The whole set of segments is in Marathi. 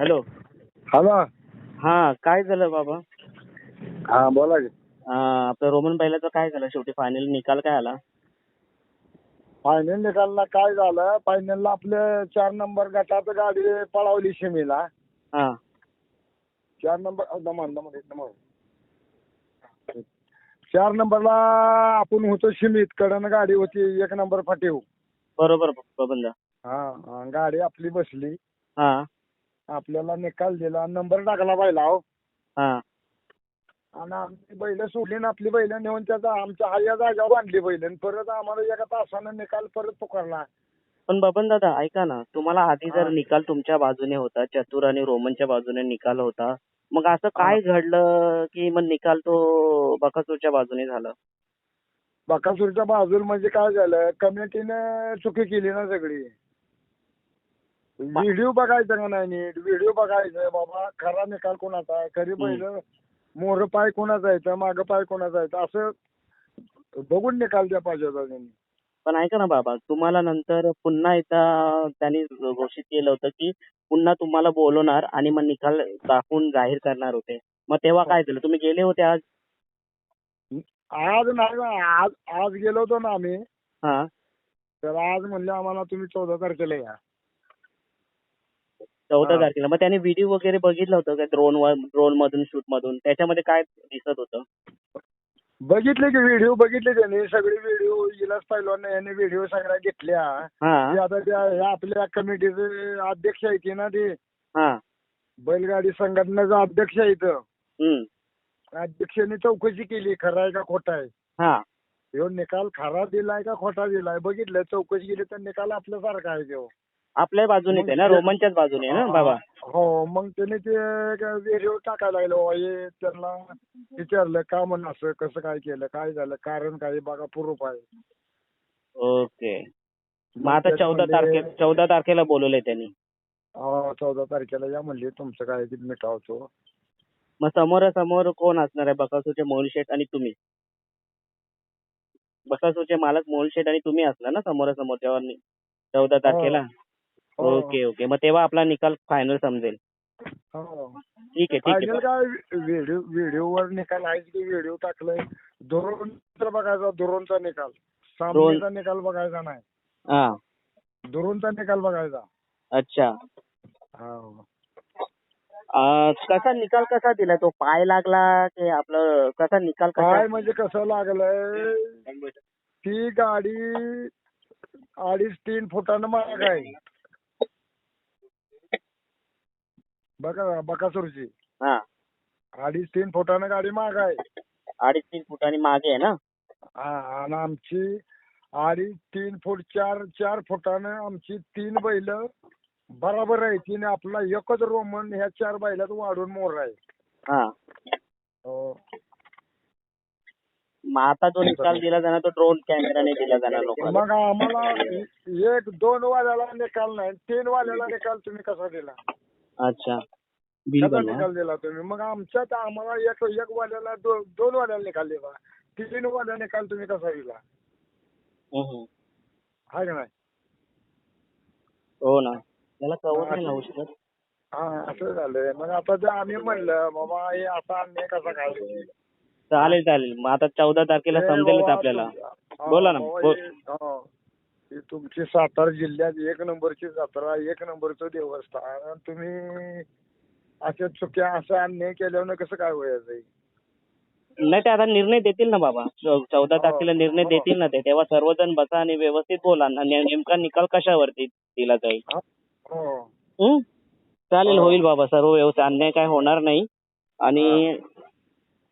हॅलो. हॅलो हा काय झालं बाबा? हा बोला की. अं, आपलं रोमन बैलाचं काय झालं? शेवटी फायनल निकाल काय आला? फायनल निकालला काय झालं? फायनलला आपले चार नंबर गटात गाडी पळवली शिमीला. हा. चार नंबर अ, दमान दमान एक नंबर चार नंबरला आपण होतो शिमीत. कडन गाडी होती एक नंबर फाटीव बरोबर बबंदा हा हा, गाडी आपली बसली. हा. आपल्याला निकाल दिला. नंबर टाकला पाहिला हो. हा. आणि आमची बैल सोडली आपली बैल नेऊन त्याचा आमच्या हाया जागेवर बांधली बैल. आणि परत आम्हाला एका तासानं निकाल परत पुकारला. पण बबन दादा ऐका ना. तुम्हाला आधी जर हा. निकाल तुमच्या बाजूने होता चतुर आणि रोमनच्या बाजूने निकाल होता मग असं काय घडलं की मग निकाल तो बकासूरच्या बाजूने झाला? बकासूरच्या बाजूला म्हणजे काय झालं? कमिटीनं चुकी केली ना सगळी. व्हिडिओ बघायचं का नाही नीट? व्हिडिओ बघायचं बाबा खरा निकाल कोणाचा आहे? खरी बैल मोर पाय कोणाचा येतं मागं पाय कोणाचा येतं असं बघून निकाल द्या पाहिजे होता त्यांनी. पण ऐका ना बाबा तुम्हाला नंतर पुन्हा एकदा त्यांनी घोषित केलं होतं की पुन्हा तुम्हाला बोलवणार आणि मग निकाल दाखवून जाहीर करणार होते. मग तेव्हा काय झालं? तुम्ही गेले होते आज? आज नाही ना आज आज गेलो होतो ना आम्ही. हा. तर आज म्हणले आम्हाला तुम्ही चौदा तारखेला या. चौदा. तारखेला. मग त्याने व्हिडिओ वगैरे बघितलं होतं का ड्रोन वर ड्रोन मधून शूट मधून? त्याच्यामध्ये काय दिसत होतं? बघितले की व्हिडिओ बघितले त्यांनी. सगळे व्हिडिओ इलाज पहिलवान यांनी व्हिडिओ सगळ्या घेतल्या. हा. ते आता त्या आपल्या कमिटीचे अध्यक्ष आहे की ना ते? बैलगाडी संघटनेचा अध्यक्ष आहे इथं. अध्यक्षांनी चौकशी केली. खरा आहे का खोटा आहे? हा. ह्यो निकाल खरा दिलाय का खोटा दिलाय? बघितलं चौकशी केली तर निकाल आपल्यासारखा आहे तो आपल्या बाजूनेच आहे ना रोमनच्याच बाजूने आहे ना बाबा? हो मग त्याने ते व्हिडिओ टाकायला लागलो "ओ, हे त्यांना विचारलं का म्हणून असं कसं काय केलं काय झालं कारण काय बघा प्रूफ आहे. ओके. मग आता चौदा तारखे चौदा तारखेला बोलवलंय त्यांनी. "हो, चौदा तारखेला या म्हणले तुमचं काय ते मिटावतो. मग समोरासमोर कोण असणार आहे? बकासूरचे मोहन शेठ आणि तुम्ही. बकासूरचे मालक मोहन शेठ आणि तुम्ही असणार ना समोरासमोर तेव्हा नि- चौदा तारखेला. Okay okay. मग तेव्हा आपला निकाल फायनल समजेल. हो. ठीक आहे ठीक फायनल आहे काय व्हिडिओ व्हिडिओवर निकाल आहेच की व्हिडिओ टाकलाय? धोरण बघायचा धोरणचा निकाल. सामन्याचा निकाल बघायचा नाही. हा. धोरणचा निकाल बघायचा. अच्छा. हो. अं, कसा निकाल कसा दिला? तो पाय लागला की आपलं कसा निकाल काय कसा म्हणजे कसं लागलंय? ती गाडी अडीच तीन फुटानं माग आहे. बघा बकासूरची. हा. अडीच तीन फुटानं गाडी माग आहे. अडीच तीन फुटांनी मागे आहे ना? हा आणि आमची अडीच तीन फूट चार चार फुटानं आमची तीन बैल बराबर आहे तिने आपला एकच रोमन ह्या चार बैलात वाढून मोर आहे. हा. हो. मग आता जो निकाल दिला जाणार तो ड्रोन कॅमेराने दिला जाणार लोकांना. मग आम्हाला एक दोन वाल्याला निकाल नाही तीन वाल्याला निकाल तुम्ही कसा दिला? अच्छा. बिल कसा बनवा निकाल दिला तुम्ही मग आमच्यात आम्हाला एक एक वाल्याला दो- दोन वाल्याला निकाल दिला तीन वाल्या निकाल तुम्ही कसा दिला? हम्म. हाय का नाही? हो ना. त्याला कवर नाही लावू शकत हा असं झालंय. मग आता ते आम्ही म्हणलं बाबा हे असा अन्याय कसा काय चालेल चालेल. मग आता चौदा तारखेला हे समजेलच आपल्याला. हा, बोला ना, बोल. हे- हा. तुमची सातारा जिल्ह्यात एक नंबरची जत्रा एक नंबरचं देवस्थान आणि तुम्ही अशा चुक्या असा अन्याय केल्यावर कसं काय व्हायचं नाही ते आता निर्णय देतील ना बाबा. चौ- चौदा हो, तारखेला निर्णय हो. देतील ना ते. तेव्हा सर्वजण बसा आणि व्यवस्थित बोला. आणि नेमका निकाल कशावरती दिला जाईल? हो हं? चालेल हो. होईल बाबा. सर्व व्यवस्थित. अन्याय काय होणार नाही. आणि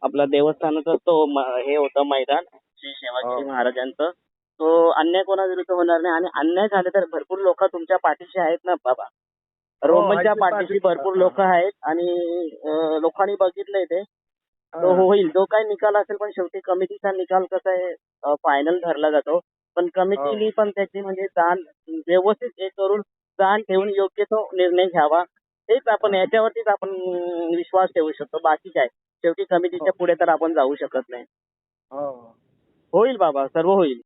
आपला देवस्थानाचं तो म- हे होतं मैदान. श्री शिवाजी. महाराजांचं. तो अन्याय कोणाविरुद्ध होणार नाही. आणि अन्याय झाले तर भरपूर लोक तुमच्या पाठीशी आहेत ना बाबा. रोमनच्या आहेत ते पाठीशी. भरपूर लोक आहेत आणि लोकांनी बघितलंय ते. तो होईल. जो काही निकाल असेल पण शेवटी कमिटीचा निकाल कसा आहे फायनल धरला जातो. पण कमिटीने पण त्याची म्हणजे जाण व्यवस्थित हे करून जाण ठेवून योग्य तो निर्णय घ्यावा. हेच आपण याच्यावरतीच आपण विश्वास ठेवू शकतो. बाकी काय? शेवटी कमिटीच्या पुढे तर आपण जाऊ शकत नाही. हो. होईल बाबा. सर्व होईल.